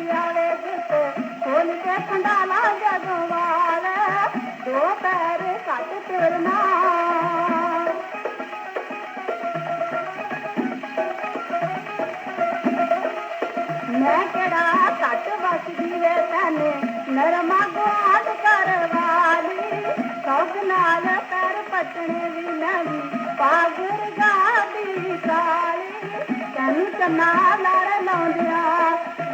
ਮੱਤਿਆ ਵੇ ਖੋਲ ਕੇ ਖੰਡਾਲਾ ਜਦੋਂ ਵਾਲ ਦੋ ਪੈਰ ਕੱਟ ਤੁਰਨਾ ਮੈਂ ਕਿਹੜਾ ਘੱਟ ਵਸਦੀ ਵੇ ਤਨੇ? ਨਰਮਾ ਗੁਆਟ ਕਰਵਾਲੀ ਸੌਗ ਨਾਲ ਪੈਰ ਪਟਣੇ ਵੀ ਨਹੀਂ ਪਾਗਰ ਗਾਦੀ ਕਾਲੀ ਤੈਨੂੰ ਚੰਨਾ ਲੜ ਲਾਉਂਦਿਆ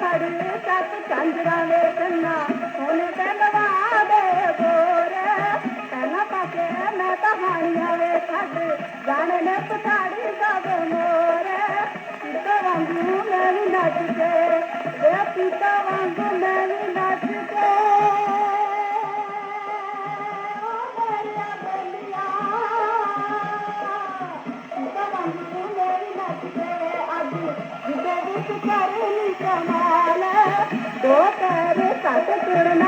ਆਲਾ ਫੜੀ ਸੱਤ ਵੇ ਕੰਨਾ ਹੁਣ ਤੇ ਲਵਾ ਦੇ ਗੋਰ ਪਹਿਲਾਂ ਪਾਸੇ ਮੈਂ ਤਾਂ ਹਾਣੀਆਂ ਵੇ ਛੱਡ ਜਾਣ ਨੇ ਪਛਾੜੀ ਸਭ ਮੋਰ ਪੀਤਾ ਵਾਂਗੂ ਮੈਂ ਵੀ ਨੱਚ ਕੇ ਵੇ ਪੀਤਾ ਵਾਂਗੂ கோபாரு சட்டத்துடனா